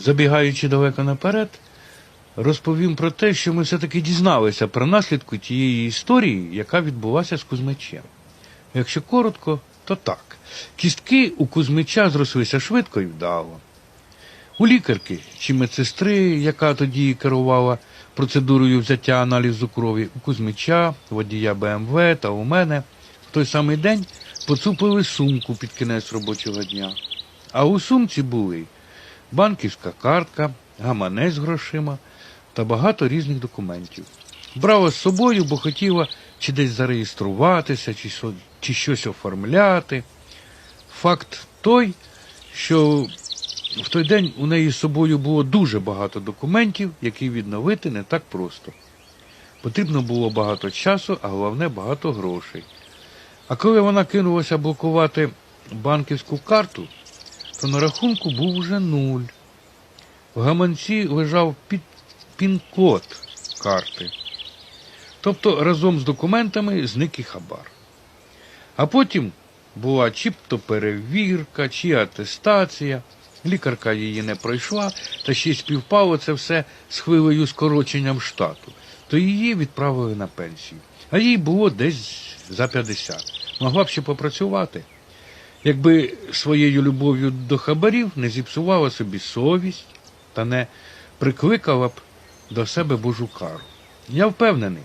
Забігаючи далеко наперед, розповім про те, що ми все-таки дізналися про наслідку тієї історії, яка відбулася з Кузьмичем. Якщо коротко, то так. Кістки у Кузьмича зрослися швидко і вдало. У лікарки чи медсестри, яка тоді керувала процедурою взяття аналізу крові, у Кузьмича, водія БМВ та у мене в той самий день поцупили сумку під кінець робочого дня. А у сумці були банківська картка, гаманець з грошима та багато різних документів. Брала з собою, бо хотіла чи десь зареєструватися, чи, чи щось оформляти. Факт той, що в той день у неї з собою було дуже багато документів, які відновити не так просто. Потрібно було багато часу, а головне багато грошей. А коли вона кинулася блокувати банківську карту, то на рахунку був уже нуль. В гаманці лежав під пін-код карти. Тобто разом з документами зник і хабар. А потім була чи то перевірка, чи атестація. Лікарка її не пройшла, та ще й співпало це все з хвилею скороченням штату. То її відправили на пенсію. А їй було десь за 50. Могла б ще попрацювати. Якби своєю любов'ю до хабарів не зіпсувала собі совість та не прикликала б до себе Божу кару. Я впевнений,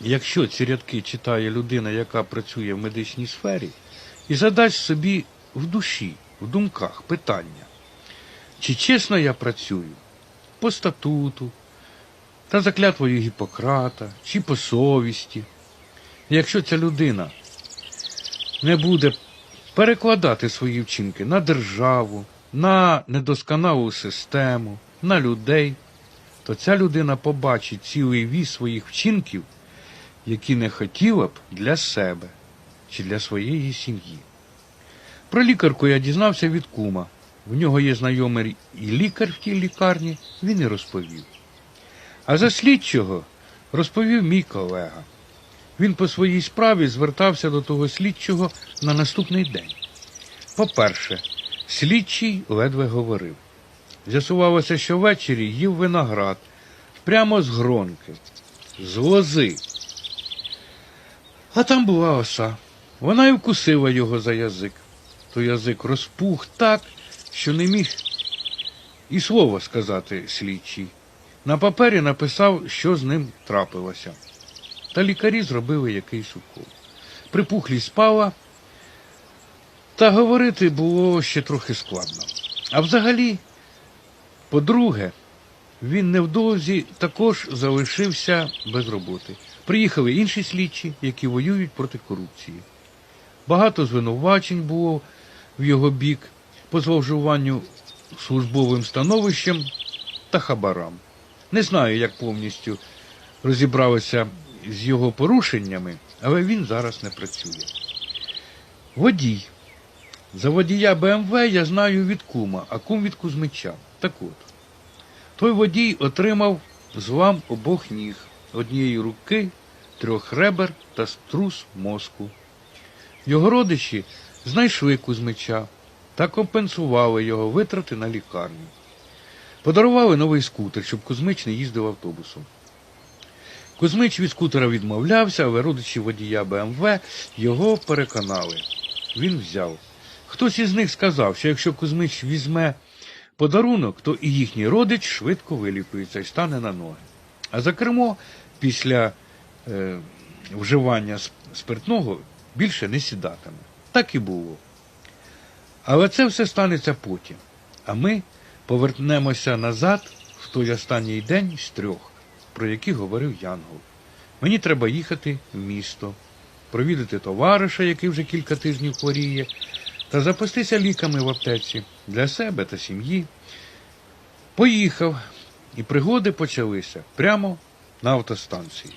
якщо ці рядки читає людина, яка працює в медичній сфері, і задасть собі в душі, в думках питання, чи чесно я працюю по статуту та за клятвою Гіппократа, чи по совісті. Якщо ця людина не буде перекладати свої вчинки на державу, на недосконалу систему, на людей, то ця людина побачить цілий віз своїх вчинків, які не хотіла б для себе чи для своєї сім'ї. Про лікарку я дізнався від кума. В нього є знайомий і лікар в тій лікарні, він і розповів. А за слідчого розповів мій колега. Він по своїй справі звертався до того слідчого на наступний день. По-перше, слідчий ледве говорив. З'ясувалося, що ввечері їв виноград прямо з гронки, з лози. А там була оса. Вона й вкусила його за язик. То язик розпух так, що не міг і слова сказати слідчий. На папері написав, що з ним трапилося. Та лікарі зробили якийсь укол. Припухлість спала, та говорити було ще трохи складно. А взагалі, по-друге, він невдовзі також залишився без роботи. Приїхали інші слідчі, які воюють проти корупції. Багато звинувачень було в його бік по зловживанню службовим становищем та хабарам. Не знаю, як повністю розібралися з його порушеннями, але він зараз не працює. Водій. За водія БМВ я знаю від кума, а кум від Кузьмича. Так от. Той водій отримав злам обох ніг, однієї руки, трьох ребер та струс мозку. Його родичі знайшли Кузьмича та компенсували його витрати на лікарню. Подарували новий скутер, щоб Кузьмич не їздив автобусом. Кузьмич від скутера відмовлявся, але родичі водія БМВ його переконали. Він взяв. Хтось із них сказав, що якщо Кузьмич візьме подарунок, то і їхній родич швидко вилікується і стане на ноги. А за кермо після е, вживання спиртного більше не сідатиме. Так і було. Але це все станеться потім. А ми повернемося назад в той останній день з трьох, про які говорив Янгол. Мені треба їхати в місто, провідати товариша, який вже кілька тижнів хворіє, та запастися ліками в аптеці для себе та сім'ї. Поїхав, і пригоди почалися прямо на автостанції.